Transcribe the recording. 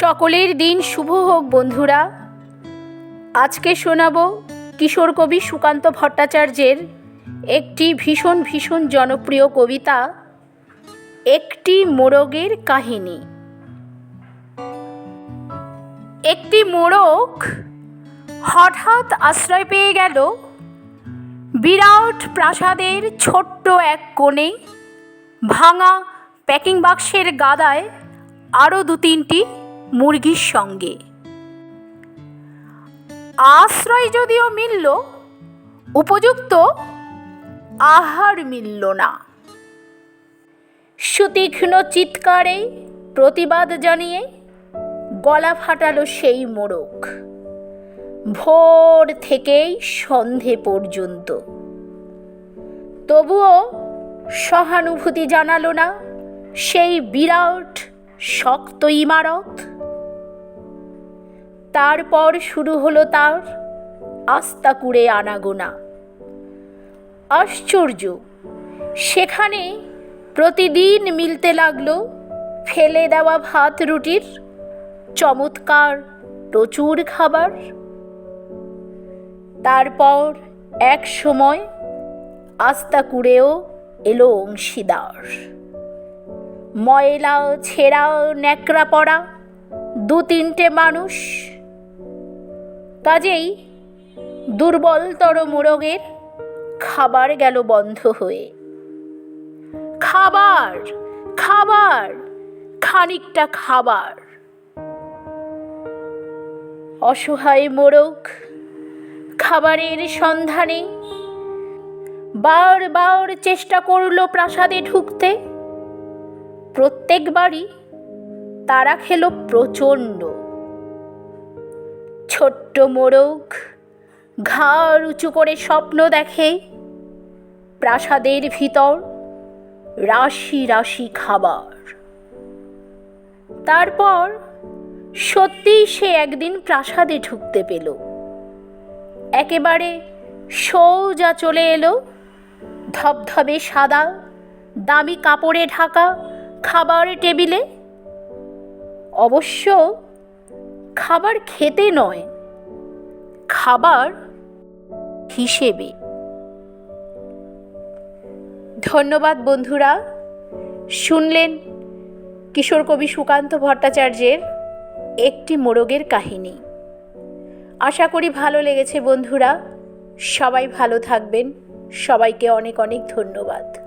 সকলের দিন শুভ হোক, বন্ধুরা। আজকে শোনাব কিশোর কবি সুকান্ত ভট্টাচার্যের একটি ভীষণ ভীষণ জনপ্রিয় কবিতা, একটি মোরগের কাহিনী। একটি মোরগ হঠাৎ আশ্রয় পেয়ে গেল বিরাট প্রাসাদের ছোট্ট এক কোণে, ভাঙা প্যাকিং বাক্সের গাদায় আরও দু তিনটি মুরগির সঙ্গে। আশ্রয় যদিও মিলল, উপযুক্ত আহার মিলল না। সুতীক্ষ্ণ চিৎকারে প্রতিবাদ জানিয়ে গলা ফাটালো সেই মোড়ক ভোর থেকেই সন্ধে পর্যন্ত। তবুও সহানুভূতি জানালো না সেই বিরাট, শক্ত ইমারত। তারপর শুরু হলো তার আস্তা কুড়ে আনাগোনা। আশ্চর্য, সেখানে প্রতিদিন মিলতে লাগল ফেলে দেওয়া ভাত রুটির চমৎকার প্রচুর খাবার। তারপর এক সময় আস্তা কুড়েও এলো অংশীদার। ময়লা, ছেঁড়া ন্যাকড়া পড়া দু তিনটে মানুষ কাজেই দুর্বলতর মোরগের খাবার গেল বন্ধ হয়ে। খাবার খাবার, খানিকটা খাবার। অসহায় মোরগ খাবারের সন্ধানে বারবার চেষ্টা করল প্রাসাদে ঢুকতে। প্রত্যেকবারই তারা খেলো প্রচণ্ড ছোট্ট মোরগ, ঘাড় উঁচু করে স্বপ্ন দেখে, প্রাসাদের ভিতর রাশি রাশি খাবার। তারপর সত্যিই সে একদিন প্রাসাদে ঢুকতে পেল। একেবারে সৌজা চলে এলো, ধবধবে সাদা, দামি কাপড়ে ঢাকা খাবার টেবিলে। অবশ্য খাবার খেতে নয়, খাবার হিসেবে। ধন্যবাদ বন্ধুরা। শুনলেন কিশোর কবি সুকান্ত ভট্টাচার্যের একটি মোরগের কাহিনী। আশা করি ভালো লেগেছে বন্ধুরা। সবাই ভালো থাকবেন। সবাইকে অনেক অনেক ধন্যবাদ।